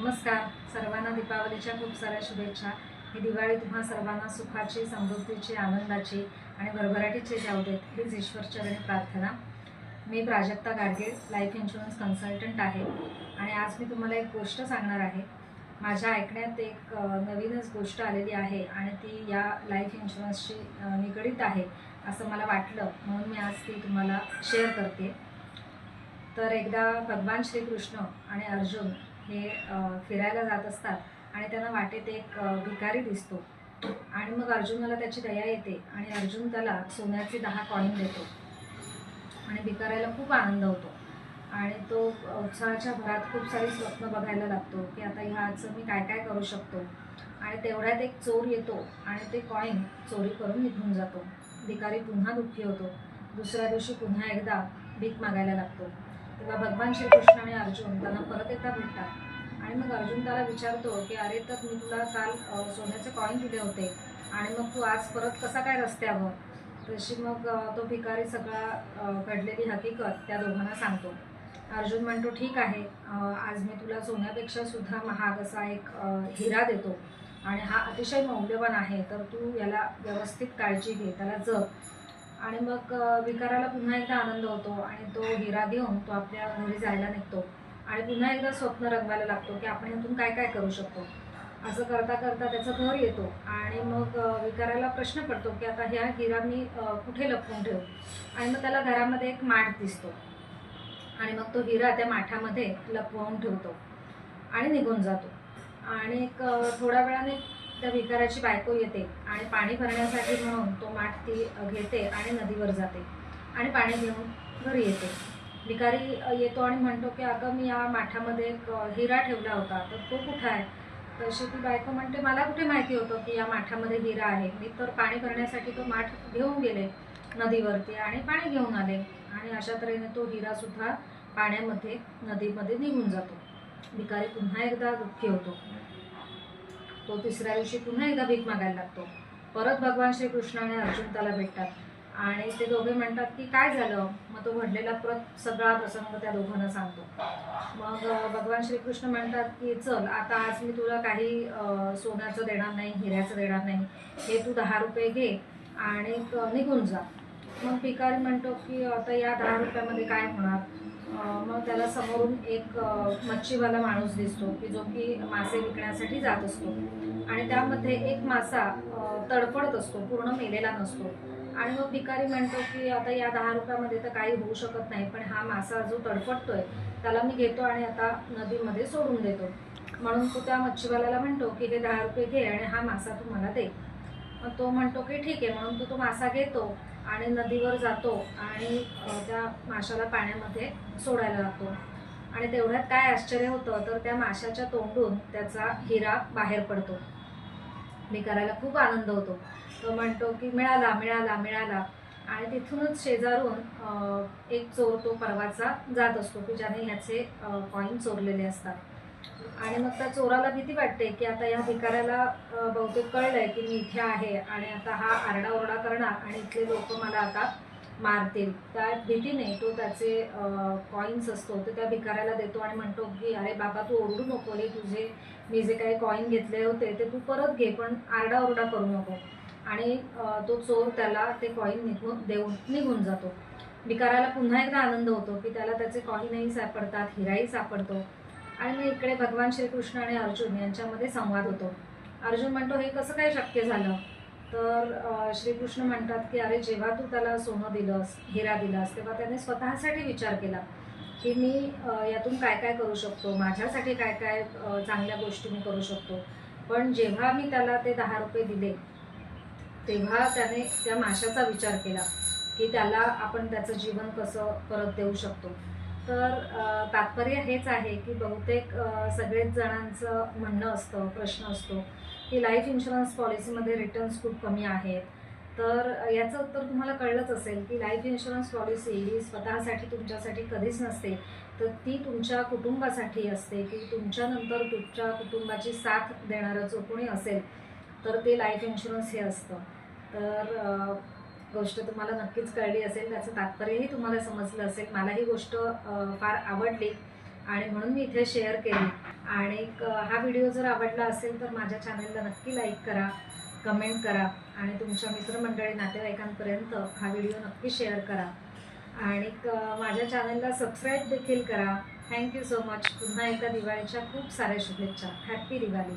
नमस्कार. सर्वांना दीपावलीच्या खूप साऱ्या शुभेच्छा. ही दिवाळी तुम्हा सर्वांना सुखाची समृद्धीची आनंदाची आणि भरभराटीची जाऊ देत हीच ईश्वरचरणी प्रार्थना. मी Prajakta Gadge life insurance consultant आहे. आणि आज मी तुम्हाला एक गोष्ट सांगणार आहे. माझ्या ऐकण्यात एक नवीनच गोष्ट आलेली आहे आणि ती या लाईफ इन्शुरन्सशी निगडीत आहे असं मला वाटलं. म्हणून मी आज ती तुम्हाला शेअर करते. तर एकदा भगवान श्रीकृष्ण आणि अर्जुन हे फिरायला जात असतात आणि त्यांना वाटेत एक भिकारी दिसतो. आणि मग अर्जुनाला त्याची दया येते आणि अर्जुन त्याला सोन्याचे दहा कॉईन देतो. आणि भिकाऱ्याला खूप आनंद होतो. आणि तो उत्साहाच्या भरात खूप सारी स्वप्न बघायला लागतो की आता ह्याचं मी काय काय करू शकतो. आणि तेवढ्यात एक चोर येतो आणि ते कॉईन चोरी करून निघून जातो. भिकारी पुन्हा दुःखी होतो. दुसऱ्या दिवशी पुन्हा एकदा भीक मागायला लागतो. तेव्हा भगवान श्रीकृष्ण आणि अर्जुन त्यांना परत एकदा भेटतात. आणि मग अर्जुन त्याला विचारतो की अरे तर मी तुला काल सोन्याचे कॉईन दिले होते. आणि मग तू आज परत कसा काय रस्त्यावर? तशी मग तो भिकारी सगळा घडलेली हकीकत त्या दोघांना सांगतो. अर्जुन म्हणतो ठीक आहे. आज मी तुला सोन्यापेक्षा सुद्धा महाग असा एक हिरा देतो. आणि हा अतिशय मौल्यवान आहे. तर तू याला व्यवस्थित काळजी घे. त्याला जप आणि मग विकाराला पुन्हा एकदा आनंद होतो आणि तो हिरा घेऊन तो आपल्या घरी जायला निघतो. आणि पुन्हा एकदा स्वप्न रंगवायला लागतो की आपण यातून काय काय करू शकतो. असं करता करता त्याचं घर येतो आणि मग विकाराला प्रश्न पडतो की आता ह्या हिरा मी कुठे लपवून ठेवू? आणि मग त्याला घरामध्ये एक माठ दिसतो. आणि मग तो हिरा त्या माठामध्ये लपवून ठेवतो आणि निघून जातो. आणि एक थोड्या वेळाने त्या भिकाराची बायको येते आणि पाणी भरण्यासाठी म्हणून तो माठ ती घेते आणि नदीवर जाते आणि पाणी घेऊन घरी येते. भिकारी येतो आणि म्हणतो की अगं मी या माठामध्ये एक हिरा ठेवला होता तर तो कुठं आहे? तशी ती बायको म्हणते मला कुठे माहिती होतं की या माठामध्ये हिरा आहे? मी तर पाणी भरण्यासाठी तो माठ घेऊन गेले नदीवरती आणि पाणी घेऊन आले आणि अशा तऱ्हेने तो हिरा सुद्धा पाण्यामध्ये नदीमध्ये निघून जातो. भिकारी पुन्हा एकदा दुःखी होतो. तो तिसऱ्या दिवशी पुन्हा एकदा भीक मागायला लागतो. परत भगवान श्रीकृष्णाने अर्जुन त्याला भेटतात. आणि ते दोघे म्हणतात की काय झालं? मग तो घडलेला परत सगळा प्रसंग त्या दोघांना सांगतो. मग भगवान श्रीकृष्ण म्हणतात की चल आता आज मी तुला काही सोन्याचं देणार नाही हिऱ्याचं देणार नाही. हे तू दहा रुपये घे आणि निघून जा. मग पिकारी म्हणतो की आता या दहा रुपयामध्ये काय होणार? मग त्याला समोरून एक मच्छीवाला माणूस दिसतो की जो की मासे विकण्यासाठी जात असतो. आणि त्यामध्ये एक मासा तडफडत असतो पूर्ण मेलेला नसतो. आणि मग भिकारी म्हणतो की आता या दहा रुपयामध्ये तर काही होऊ शकत नाही पण हा मासा जो तडफडतोय त्याला मी घेतो आणि आता नदीमध्ये सोडून देतो. म्हणून तो त्या मच्छीवाल्याला म्हणतो की हे दहा रुपये घे आणि हा मासा तू मला दे. मग तो म्हणतो की ठीक आहे म्हणून तो तो मासा घेतो आणि नदीवर जातो आणि त्या माशाला पाण्यामध्ये सोडायला लागतो आणि तेवढ्यात काय आश्चर्य होतं तर त्या माशाच्या तोंडून त्याचा हिरा बाहेर पडतो. भिकाराला खूप आनंद होतो. तो म्हणतो की मिळाला मिळाला मिळाला. आणि तिथूनच शेजारून एक चोर तो परवाचा जात असतो की ज्याने ह्याचे कॉईन चोरलेले असतात. आणि मग त्या चोराला भीती वाटते की आता या भिकाऱ्याला बहुतेक बहुतेक कळलंय की मी इथे आहे आणि आता हा आरडाओरडा करणार आणि इथले लोक मला आता मारतील. त्या भीतीने तो त्याचे कॉईन्स असतो ते त्या भिकाऱ्याला देतो आणि म्हणतो की अरे बाबा तू ओरडू नको हे तुझे मी जे काही कॉईन घेतले होते ते तू परत घे पण आरडाओरडा करू नको. आणि तो चोर त्याला ते कॉईन निघून देऊन निघून जातो. भिकाराला पुन्हा एकदा आनंद होतो की त्याला त्याचे कॉईनही सापडतात हिराही सापडतो. आणि मग इकडे भगवान श्रीकृष्ण आणि अर्जुन यांच्यामध्ये संवाद होतो. अर्जुन म्हणतो हे कसं काय शक्य झालं? तर श्रीकृष्ण म्हणतात की अरे जेव्हा तू त्याला सोनं दिलंस हिरा दिलास तेव्हा त्याने स्वतःसाठी विचार केला की मी यातून काय काय करू शकतो? माझ्यासाठी काय काय चांगल्या गोष्टी मी करू शकतो? पण जेव्हा मी त्याला ते दहा रुपये दिले तेव्हा त्याने त्या माशाचा विचार केला की त्याला आपण त्याचं जीवन कसं परत देऊ शकतो? तर तात्पर्य हेच आहे की बहुतेक सगळेच जणांचं म्हणणं असतं प्रश्न असतो की लाईफ इन्शुरन्स पॉलिसीमध्ये रिटर्न्स खूप कमी आहेत. तर याचं उत्तर तुम्हाला कळलंच असेल की लाईफ इन्शुरन्स पॉलिसी ही स्वतःसाठी तुमच्यासाठी कधीच नसते. तर ती तुमच्या कुटुंबासाठी असते की तुमच्यानंतर तुमच्या कुटुंबाची साथ देणारं जो कोणी असेल तर ते लाईफ इन्शुरन्स हे असतं. तर गोष्ट तुम्हाला नक्कीच कळली असेल त्याचं तात्पर्यही तुम्हाला समजलं असेल. मला ही गोष्ट फार आवडली आणि म्हणून मी इथे शेअर केली. आणि हा व्हिडिओ जर आवडला असेल तर माझ्या चॅनलला नक्की लाईक करा कमेंट करा आणि तुमच्या मित्रमंडळी नातेवाईकांपर्यंत हा व्हिडिओ नक्की शेअर करा. आणि माझ्या चॅनलला सबस्क्राईब देखील करा. थँक्यू सो मच पुन्हा एकदा दिवाळीच्या खूप साऱ्या शुभेच्छा. हॅप्पी दिवाळी